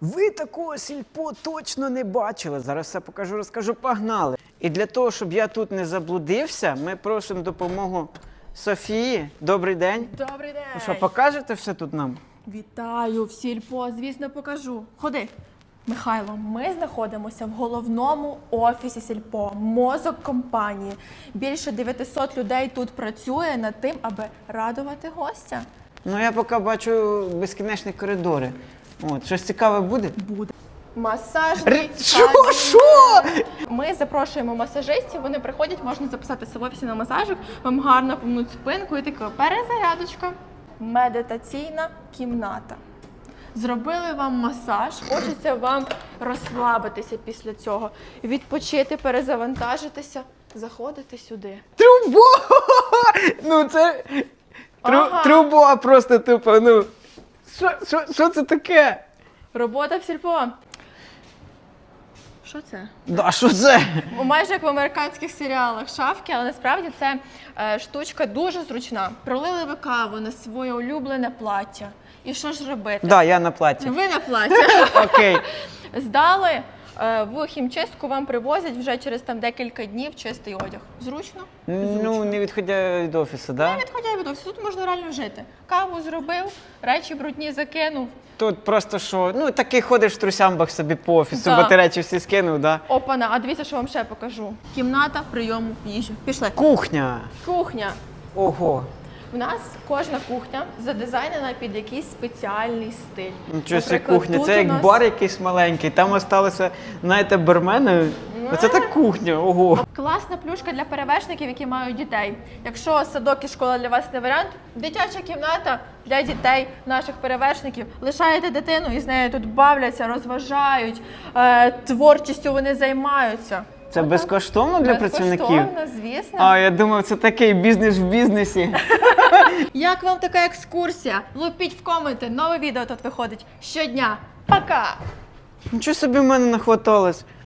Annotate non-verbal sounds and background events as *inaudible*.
Ви такого сільпо точно не бачили. Зараз все покажу, розкажу, погнали. І для того, щоб я тут не заблудився, ми просимо допомогу Софії. Добрий день. Добрий день. Ну що, покажете все тут нам? Вітаю в сільпо, звісно, покажу. Ходи. Михайло, ми знаходимося в головному офісі сільпо, мозок компанії. Більше 900 людей тут працює над тим, аби радувати гостя. Ну я поки бачу безкінечні коридори. От, щось цікаве буде? Буде. Масажний Що? Що? Ми запрошуємо масажистів, вони приходять, можна записатися в офісі на масажик, вам гарно помнуть спинку і така перезарядочка. Медитаційна кімната. Зробили вам масаж, хочеться вам розслабитися після цього, відпочити, перезавантажитися, заходите сюди. Трубо! *laughs* Ну це. Тру... Ага. Труба просто тупо. Ну. Що, що, що це таке? Робота в сільпо. Що це? Да, що це? Майже як в американських серіалах шафки, але насправді це е, штучка дуже зручна. Пролили ви каву на своє улюблене плаття. І що ж робити? Да, я на платі. Ви на плаття. Окей. Здали в хімчистку, вам привозять вже через там декілька днів чистий одяг. Зручно? Ну, не відходя від офісу, да? Не відходяй від офісу, тут можна реально жити. Каву зробив, речі брудні закинув. Тут просто що, ну такий ходиш в трусямбах собі по офісу, Да. бо ти речі всі скинув, да? Опана, а дивіться, що вам ще покажу. Кімната прийому їжі. Пішли. Кухня. Кухня. Ого. У нас кожна кухня задизайнена під якийсь спеціальний стиль. Нічого собі Наприклад, кухня. тут Це у як нас- бар якийсь маленький. Там осталося, знаєте, бармени. Оце так кухня, ого. Класна плюшка для перевершників, які мають дітей. Якщо садок і школа для вас не варіант, дитяча кімната для дітей, наших перевершників. Лишаєте дитину і з нею тут бавляться, розважають, е, творчістю вони займаються. Це безкоштовно для працівників? Безкоштовно, звісно. А, я думав, це такий бізнес в бізнесі. *laughs* Як вам така екскурсія? Лупіть в коменти, нове відео тут виходить щодня. Пока! Нічого собі в мене нахваталось.